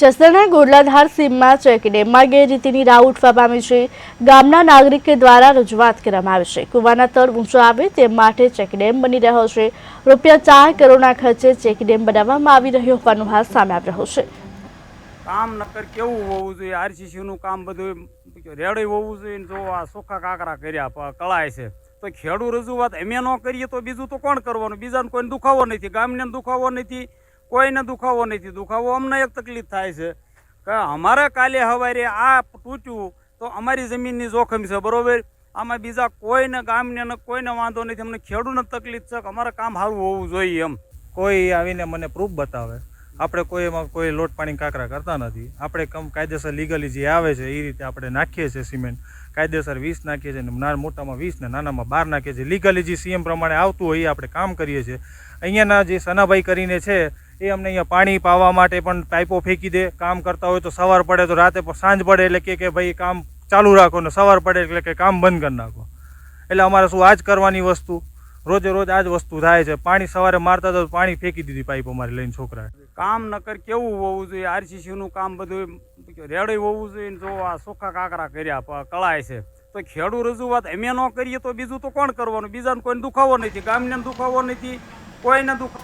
જસદણના ગોરલાધાર સીમમાં ચેકડેમમાં ગેરરીતિની રાહ ઉઠવા પામી છે. ગામના નાગરિકે દ્વારા રજૂઆત કરવામાં આવી છે. કુવાના તળ ઊંચો આવે તે માટે ચેકડેમ બની રહ્યો છે. રૂપિયા ચાર કરોડના ખર્ચે ચેકડેમ બનાવવામાં આવી રહ્યો હોવાનો હાલ સામે આવી રહ્યો છે. કામ નક્કર કેવું હોવું જોઈએ? આરસીસી નું કામ બધું રેડે હોવું જોઈએ જો આ સુખા કાકરા કર્યા કળાય છે. તો ખેડૂત રજૂઆત અમે ન કરીએ તો બીજું તો કોણ કરવાનું? બીજાને કોઈને દુખાવો નથી. ગામને દુખાવો નથી. કોઈને દુખાવો નથી. દુખાવો અમને એક તકલીફ થાય છે. કે અમારે કાલે હવારે આ તૂટ્યું તો અમારી જમીનની જોખમ છે, બરોબર? આમાં બીજા કોઈને, ગામને ને કોઈને વાંધો નથી. અમને ખેડૂને તકલીફ છે કે અમારે કામ સારું હોવું જોઈએ એમ. કોઈ આવીને મને પ્રૂફ બતાવે. આપણે કોઈ એમાં કોઈ લોટ પાણી કાંકરા કરતા નથી. આપણે કમ કાયદેસર લીગલી જે આવે છે, એ રીતે આપણે નાખીએ છીએ સિમેન્ટ કાયદેસર વીસ નાખીએ છીએ નાના મોટામાં વીસ ને નાનામાં બાર નાખીએ છીએ. લીગલી જે સીએમ પ્રમાણે આવતું હોય, એ આપણે કામ કરીએ છીએ. અહીંયાના જે સનાભાઈ કરીને છે એ અમને અહીંયા પાણી પાવા માટે પણ પાઇપો ફેંકી દે, કામ કરતા હોય તો સવાર પડે તો રાતે સાંજ પડે એટલે કે કે ભાઈ કામ ચાલુ રાખો ને સવાર પડે એટલે કે કામ બંધ કરી નાખો. એટલે અમારે શું આ જ કરવાની વસ્તુ? રોજે રોજ આ જ વસ્તુ થાય છે. પાણી સવારે મારતા તો પાણી ફેંકી દીધી પાઇપ અમારે લઈને છોકરાએ. કામ નકર કેવું હોવું જોઈએ? આરસીસીનું કામ બધું રેડી હોવું જોઈએ જો આ સોખા કાકરા કર્યા કળાય છે. તો ખેડૂ રજૂઆત અમે ન કરીએ તો બીજું તો કોણ કરવાનું? બીજાને કોઈને દુખાવો નથી, ગામને દુખાવો નથી, કોઈને દુખ